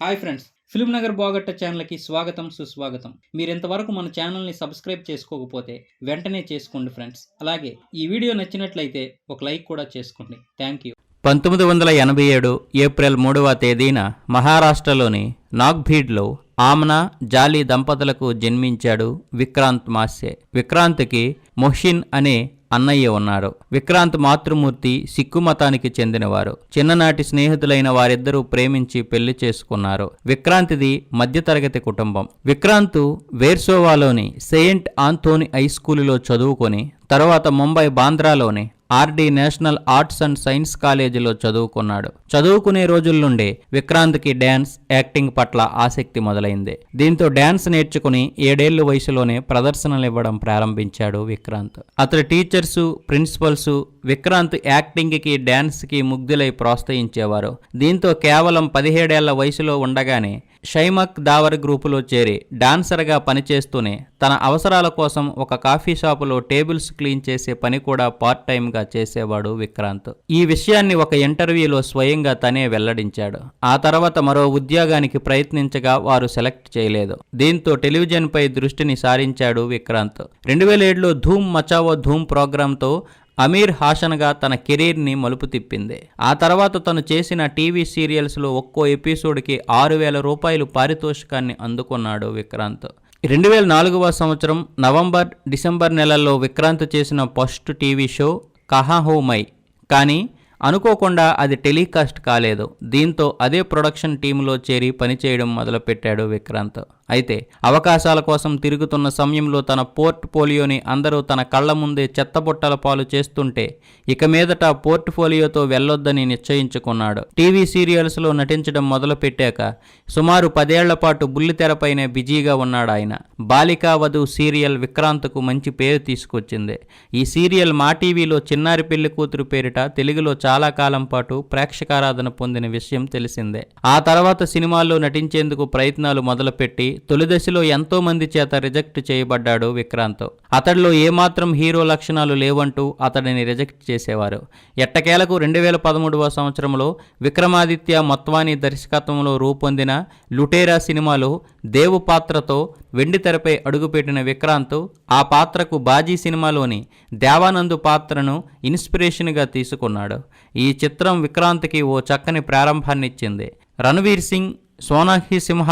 Hi friends film Nagar బాగట్ట ఛానల్కి స్వాగతం సుస్వాగతం. మీరు ఇంతవరకు మన ఛానల్ని సబ్స్క్రైబ్ చేసుకోకపోతే వెంటనే చేసుకోండి ఫ్రెండ్స్. అలాగే ఈ వీడియో నచ్చినట్లయితే ఒక లైక్ కూడా చేసుకోండి. Thank you. పంతొమ్మిది వందల ఎనభై ఏడు ఏప్రిల్ మూడవ తేదీన మహారాష్ట్రలోని నాగ్భీడ్లో ఆమ్నా జాలీ దంపతులకు జన్మించాడు విక్రాంత్ మాస్సే విక్రాంత్కి మొహ్సిన్ అనే అన్నయ్య ఉన్నారు విక్రాంత్ మాతృమూర్తి సిక్కు మతానికి చెందినవారు. చిన్ననాటి స్నేహితులైన వారిద్దరూ ప్రేమించి పెళ్ళి చేసుకున్నారు. విక్రాంతిది మధ్యతరగతి కుటుంబం. విక్రాంత్ వేర్సోవాలోని సెయింట్ ఆంథోని హై స్కూలులో చదువుకొని తర్వాత Mumbai బాంద్రాలోని RD national arts and science కాలేజీలో చదువుకున్నాడు. చదువుకునే రోజుల నుండి విక్రాంత్కి డ్యాన్స్ యాక్టింగ్ పట్ల ఆసక్తి మొదలైంది. దీంతో డ్యాన్స్ నేర్చుకుని ఏడేళ్ళ వయసులోనే ప్రదర్శనలు ఇవ్వడం ప్రారంభించాడు విక్రాంత్. అతడి టీచర్సు ప్రిన్సిపల్సు విక్రాంత్ యాక్టింగ్కి డ్యాన్స్కి ముగ్ధులై ప్రోత్సహించేవారు. దీంతో కేవలం పదిహేడేళ్ళ వయసులో ఉండగానే షైమక్ దావర్ గ్రూపులో చేరి డాన్సర్గా పనిచేస్తూనే తన అవసరాల కోసం ఒక కాఫీ షాపులో టేబుల్స్ క్లీన్ చేసే పని కూడా పార్ట్ టైంగా చేసేవాడు విక్రాంత్. ఈ విషయాన్ని ఒక ఇంటర్వ్యూలో స్వయంగా తనే వెల్లడించాడు. ఆ తర్వాత మరో ఉద్యోగానికి ప్రయత్నించగా వారు సెలెక్ట్ చేయలేదు. దీంతో టెలివిజన్పై దృష్టిని సారించాడు విక్రాంత్. రెండు వేల ఏడులో ధూమ్ మచావో ధూమ్ ప్రోగ్రాంతో అమీర్ హాషన్గా తన కెరీర్ని మలుపు తిప్పింది. ఆ తర్వాత తను చేసిన టీవీ సీరియల్స్లో ఒక్కో ఎపిసోడ్కి ఆరు వేల రూపాయలు పారితోషికాన్ని అందుకున్నాడు విక్రాంత్. రెండు వేల నాలుగవ సంవత్సరం నవంబర్ డిసెంబర్ నెలల్లో విక్రాంత్ చేసిన first TV show కహా oh my. కానీ అనుకోకుండా అది టెలికాస్ట్ కాలేదు. దీంతో అదే ప్రొడక్షన్ టీంలో చేరి పనిచేయడం మొదలుపెట్టాడు విక్రాంత్. అయితే అవకాశాల కోసం తిరుగుతున్న సమయంలో తన పోర్ట్ఫోలియోని అందరూ తన కళ్ళ ముందే చెత్తబుట్టల పాలు చేస్తుంటే ఇక మీదట పోర్ట్ఫోలియోతో వెళ్ళొద్దని నిశ్చయించుకున్నాడు. టీవీ సీరియల్స్లో నటించడం మొదలుపెట్టాక సుమారు పదేళ్ళ పాటు బుల్లితెరపైనే బిజీగా ఉన్నాడు ఆయన. బాలికావధు సీరియల్ విక్రాంత్కు మంచి పేరు తీసుకొచ్చింది. ఈ సీరియల్ మా టీవీలో చిన్నారి పెళ్ళి కూతురు పేరిట తెలుగులో చాలా కాలం పాటు ప్రేక్షకారాధన పొందిన విషయం తెలిసిందే. ఆ తర్వాత సినిమాల్లో నటించేందుకు ప్రయత్నాలు మొదలుపెట్టి తొలి దశలో ఎంతో మంది చేత రిజెక్ట్ చేయబడ్డాడు విక్రాంత్. అతడిలో ఏమాత్రం హీరో లక్షణాలు లేవంటూ అతడిని రిజెక్ట్ చేసేవారు. ఎట్టకేలకు రెండు వేల పదమూడవ సంవత్సరంలో విక్రమాదిత్య మొత్వాని దర్శకత్వంలో రూపొందిన లుటేరా సినిమాలో దేవు పాత్రతో వెండి తెరపై అడుగుపెట్టిన విక్రాంత్ ఆ పాత్రకు బాజీ సినిమాలోని దేవానందు పాత్రను ఇన్స్పిరేషన్గా తీసుకున్నాడు. ఈ చిత్రం విక్రాంత్కి ఓ చక్కని ప్రారంభాన్నిచ్చింది. రణవీర్ సింగ్ సోనాహి సింహ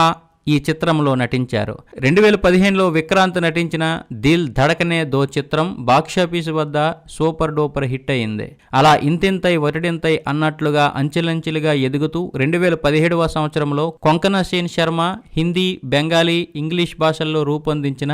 ఈ చిత్రంలో నటించారు. రెండు వేల పదిహేనులో విక్రాంత్ నటించిన దిల్ ధడకనే దో చిత్రం బాక్సాఫీసు వద్ద సూపర్ డూపర్ హిట్ అయింది. అలా ఇంతింతై ఒరిడింతై అన్నట్లుగా అంచెలంచెలుగా ఎదుగుతూ రెండు వేల పదిహేడవ సంవత్సరంలో కొంకణ సేన్ శర్మ హిందీ బెంగాలీ ఇంగ్లీష్ భాషల్లో రూపొందించిన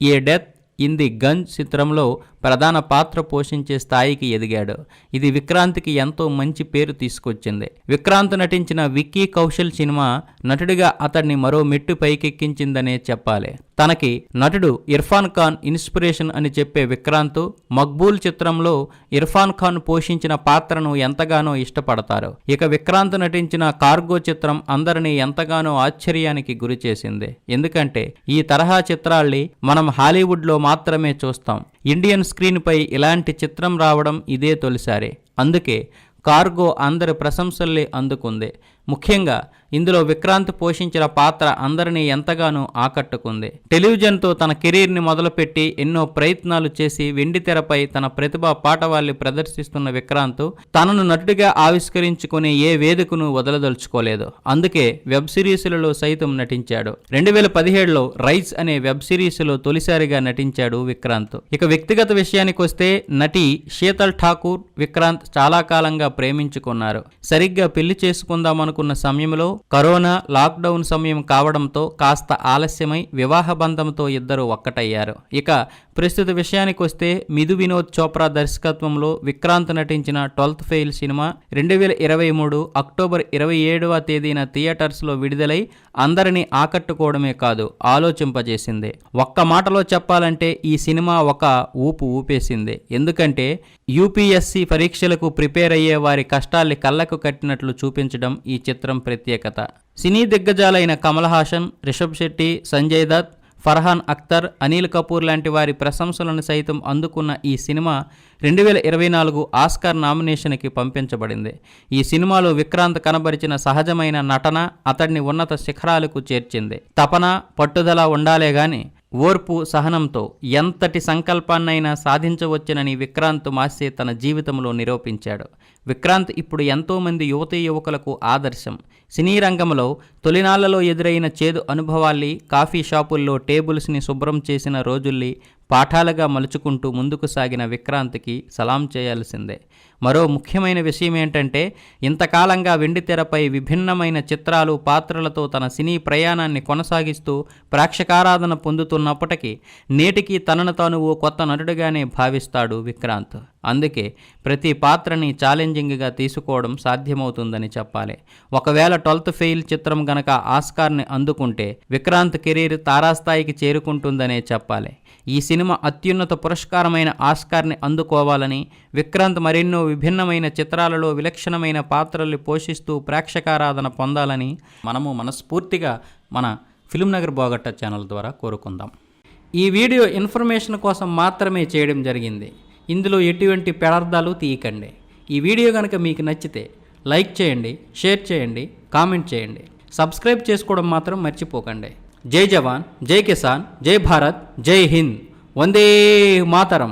A Death in the Gunj చిత్రంలో ప్రధాన పాత్ర పోషించే స్థాయికి ఎదిగాడు. ఇది విక్రాంత్కి ఎంతో మంచి పేరు తీసుకొచ్చింది. విక్రాంత్ నటించిన విక్కీ కౌశల్ సినిమా నటుడిగా అతడిని మరో మెట్టు పైకెక్కించిందనే చెప్పాలి. తనకి నటుడు ఇర్ఫాన్ ఖాన్ ఇన్స్పిరేషన్ అని చెప్పే విక్రాంత్ మక్బూల్ చిత్రంలో ఇర్ఫాన్ ఖాన్ పోషించిన పాత్రను ఎంతగానో ఇష్టపడతారు. ఇక విక్రాంత్ నటించిన కార్గో చిత్రం అందరినీ ఎంతగానో ఆశ్చర్యానికి గురిచేసింది ఎందుకంటే ఈ తరహా చిత్రాల్ని మనం హాలీవుడ్లో మాత్రమే చూస్తాం. ఇండియన్ స్క్రీన్పై ఇలాంటి చిత్రం రావడం ఇదే తొలిసారి. అందుకే కార్గో అందరి ప్రశంసల్ని అందుకుంది. ముఖ్యంగా ఇందులో విక్రాంత్ పోషించిన పాత్ర అందరినీ ఎంతగానో ఆకట్టుకుంది. టెలివిజన్తో తన కెరీర్ని మొదలుపెట్టి ఎన్నో ప్రయత్నాలు చేసి వెండి తెరపై తన ప్రతిభా పాటవాల్ని ప్రదర్శిస్తున్న విక్రాంత్ తనను నటుడిగా ఆవిష్కరించుకునే ఏ వేదికను వదలదలుచుకోలేదు. అందుకే వెబ్ సిరీస్లలో సైతం నటించాడు. రెండు వేల పదిహేడులో రైస్ అనే వెబ్ సిరీస్లో తొలిసారిగా నటించాడు విక్రాంత్. ఇక వ్యక్తిగత విషయానికి వస్తే నటి శీతల్ ఠాకూర్ విక్రాంత్ చాలా కాలంగా ప్రేమించుకున్నారు. సరిగ్గా పెళ్ళి అనుకున్న సమయంలో కరోనా లాక్డౌన్ సమయం కావడంతో కాస్త ఆలస్యమై వివాహ బంధంతో ఇద్దరు ఒక్కటయ్యారు. ఇక ప్రస్తుత విషయానికి వస్తే మిధు వినోద్ చోప్రా దర్శకత్వంలో విక్రాంత్ నటించిన ట్వెల్త్ ఫెయిల్ సినిమా రెండు వేల ఇరవై మూడు అక్టోబర్ ఇరవై ఏడవ తేదీన థియేటర్స్లో విడుదలై అందరినీ ఆకట్టుకోవడమే కాదు ఆలోచింపజేసింది. ఒక్క మాటలో చెప్పాలంటే ఈ సినిమా ఒక ఊపు ఊపేసింది. ఎందుకంటే యూపీఎస్సీ పరీక్షలకు ప్రిపేర్ అయ్యే వారి కష్టాల్ని కళ్ళకు కట్టినట్లు చూపించడం ఈ చిత్రం ప్రత్యేకత. సినీ దిగ్గజాలైన కమల్ హాసన్ రిషబ్ శెట్టి సంజయ్ దత్ ఫర్హాన్ అఖ్తర్ అనిల్ కపూర్ లాంటి వారి ప్రశంసలను సైతం అందుకున్న ఈ సినిమా రెండు వేల ఇరవై నాలుగు ఆస్కార్ నామినేషన్కి పంపించబడింది. ఈ సినిమాలో విక్రాంత్ కనబరిచిన సహజమైన నటన అతడిని ఉన్నత శిఖరాలకు చేర్చింది. తపన పట్టుదల ఉండాలే గాని ఓర్పు సహనంతో ఎంతటి సంకల్పాన్నైనా సాధించవచ్చునని విక్రాంత్ మాసే తన జీవితంలో నిరూపించాడు. విక్రాంత్ ఇప్పుడు ఎంతోమంది యువతీ యువకులకు ఆదర్శం. సినీ రంగంలో తొలినాళ్ళలో ఎదురైన చేదు అనుభవాల్ని కాఫీ షాపుల్లో టేబుల్స్ని శుభ్రం చేసిన రోజుల్ని పాఠాలుగా మలుచుకుంటూ ముందుకు సాగిన విక్రాంత్కి సలాం చేయాల్సిందే. మరో ముఖ్యమైన విషయం ఏంటంటే ఇంతకాలంగా వెండితెరపై విభిన్నమైన చిత్రాలు పాత్రలతో తన సినీ ప్రయాణాన్ని కొనసాగిస్తూ ప్రేక్షకారాధన పొందుతున్నప్పటికీ నేటికి తనను తాను ఓ కొత్త నటుడిగానే భావిస్తాడు విక్రాంత్. అందుకే ప్రతి పాత్రని ఛాలెంజింగ్గా తీసుకోవడం సాధ్యమవుతుందని చెప్పాలి. ఒకవేళ ట్వెల్త్ ఫెయిల్ చిత్రం గనక ఆస్కార్ని అందుకుంటే విక్రాంత్ కెరీర్ తారాస్థాయికి చేరుకుంటుందనే చెప్పాలి. ఈ సినిమా సినిమా అత్యున్నత పురస్కారమైన ఆస్కార్ని అందుకోవాలని విక్రాంత్ మరెన్నో విభిన్నమైన చిత్రాలలో విలక్షణమైన పాత్రల్ని పోషిస్తూ ప్రేక్షకారాధన పొందాలని మనము మనస్ఫూర్తిగా మన ఫిల్మ్ నగర్ బోగట్ట ఛానల్ ద్వారా కోరుకుందాం. ఈ వీడియో ఇన్ఫర్మేషన్ కోసం మాత్రమే చేయడం జరిగింది. ఇందులో ఎటువంటి పెడార్థాలు తీయకండి. ఈ వీడియో కనుక మీకు నచ్చితే లైక్ చేయండి షేర్ చేయండి కామెంట్ చేయండి. సబ్స్క్రైబ్ చేసుకోవడం మాత్రం మర్చిపోకండి. జై జవాన్ జై కిసాన్ జై భారత్ జై హింద్. వందే మాతరం